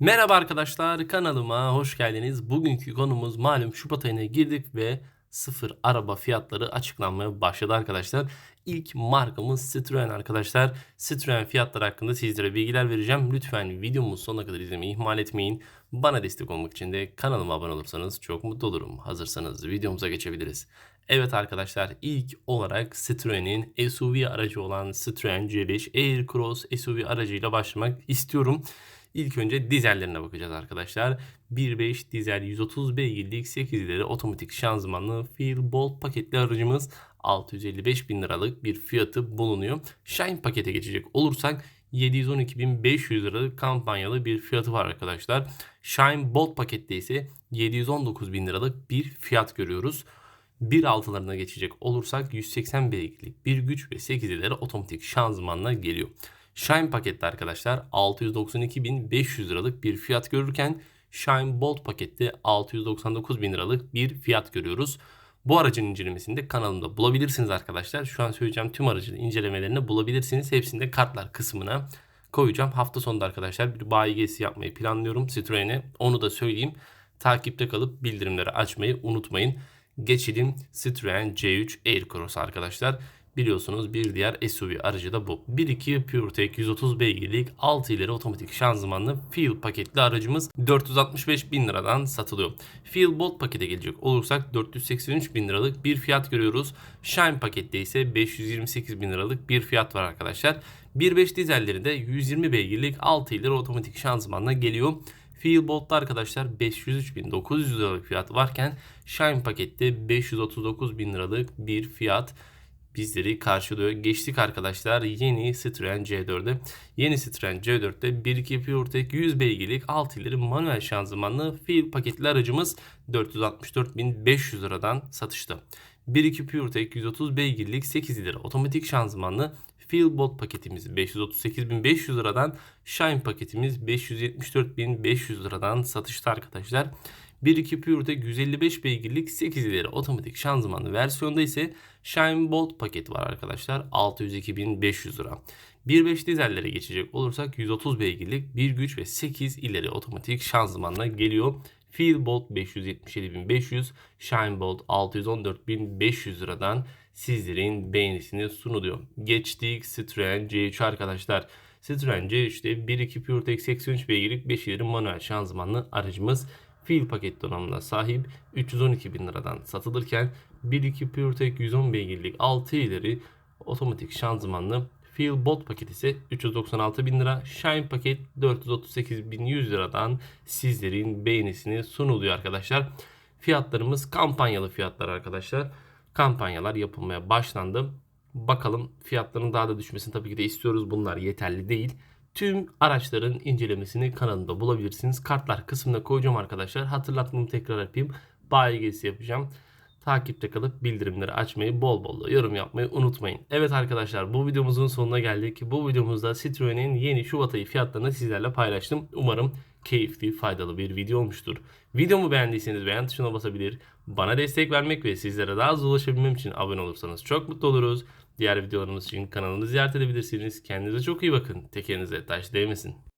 Merhaba arkadaşlar kanalıma hoş geldiniz. Bugünkü konumuz malum Şubat ayına girdik ve sıfır araba fiyatları açıklanmaya başladı arkadaşlar. İlk markamız Citroen arkadaşlar. Citroen fiyatları hakkında sizlere bilgiler vereceğim. Lütfen videomu sonuna kadar izlemeyi ihmal etmeyin. Bana destek olmak için de kanalıma abone olursanız çok mutlu olurum. Hazırsanız videomuza geçebiliriz. Evet arkadaşlar ilk olarak Citroen'in SUV aracı olan Citroen C5 Aircross SUV aracıyla başlamak istiyorum. İlk önce dizellerine bakacağız arkadaşlar. 1.5 dizel 130 beygirlik 8 ileri otomatik şanzımanlı Feel Bolt paketli aracımız 655 bin liralık bir fiyatı bulunuyor. Shine pakete geçecek olursak 712.500 liralık kampanyalı bir fiyatı var arkadaşlar. Shine Bolt pakette ise 719 bin liralık bir fiyat görüyoruz. 1.6'larına geçecek olursak 180 beygirlik bir güç ve 8 ileri otomatik şanzımanla geliyor. Shine pakette arkadaşlar 692.500 liralık bir fiyat görürken Shine Bolt pakette 699.000 liralık bir fiyat görüyoruz. Bu aracın incelemesini de kanalımda bulabilirsiniz arkadaşlar. Şu an söyleyeceğim tüm aracın incelemelerini bulabilirsiniz. Hepsini de kartlar kısmına koyacağım. Hafta sonunda arkadaşlar bir bayi gezisi yapmayı planlıyorum Citroen'e. Onu da söyleyeyim. Takipte kalıp bildirimleri açmayı unutmayın. Geçelim Citroen C3 Aircross arkadaşlar. Biliyorsunuz bir diğer SUV aracı da bu. 1.2 PureTech 130 beygirlik 6 ileri otomatik şanzımanlı Feel paketli aracımız 465 bin liradan satılıyor. Feel Bolt pakete gelecek olursak 483 bin liralık bir fiyat görüyoruz. Shine pakette ise 528 bin liralık bir fiyat var arkadaşlar. 1.5 dizelleri de 120 beygirlik 6 ileri otomatik şanzımanla geliyor. Feel Bolt'ta arkadaşlar 503.900 liralık fiyat varken Shine pakette 539.000 liralık bir fiyat bizleri karşılıyor. Geçtik arkadaşlar yeni Citroen C4'e. Yeni Citroen C4'te 1.2 PureTech 100 beygirlik 6 ileri manuel şanzımanlı Feel paketli aracımız 464.500 liradan satışta. 1.2 PureTech 130 beygirlik 8 ileri otomatik şanzımanlı Feelbolt paketimiz 538.500 liradan, Shine paketimiz 574.500 liradan satışta arkadaşlar. 1.2 PureTech 155 beygirlik 8 ileri otomatik şanzımanlı versiyonda ise Shine Bolt paket var arkadaşlar 602.500 lira. 1.5 dizellere geçecek olursak 130 beygirlik bir güç ve 8 ileri otomatik şanzımanla geliyor. Feel Bolt 577.500, Shine Bolt 614.500 liradan sizlerin beğenisini sunuluyor. Geçtik Citroen C3 arkadaşlar. Citroen C3'te 1.2 PureTech 83 beygirlik 5 ileri manuel şanzımanlı aracımız Feel paket donanımına sahip 312 bin liradan satılırken 1.2 PureTech 110 beygirlik 6 ileri otomatik şanzımanlı Feel Bolt paket ise 396 bin lira. Shine paket 438 bin 100 liradan sizlerin beğenisini sunuluyor arkadaşlar. Fiyatlarımız kampanyalı fiyatlar arkadaşlar. Kampanyalar yapılmaya başlandı. Bakalım fiyatların daha da düşmesini tabii ki de istiyoruz. Bunlar yeterli değil. Tüm araçların incelemesini kanalımda bulabilirsiniz. Kartlar kısmına koyacağım arkadaşlar. Hatırlatmamı tekrar yapayım. Bayi gezisi yapacağım. Takipte kalıp bildirimleri açmayı bol bol da yorum yapmayı unutmayın. Evet arkadaşlar bu videomuzun sonuna geldik. Bu videomuzda Citroen'in yeni Şubat ayı fiyatlarını sizlerle paylaştım. Umarım keyifli, faydalı bir video olmuştur. Videomu beğendiyseniz beğen tuşuna basabilir. Bana destek vermek ve sizlere daha hızlı ulaşabilmem için abone olursanız çok mutlu oluruz. Diğer videolarımız için kanalımızı ziyaret edebilirsiniz. Kendinize çok iyi bakın. Tekerinize taş değmesin.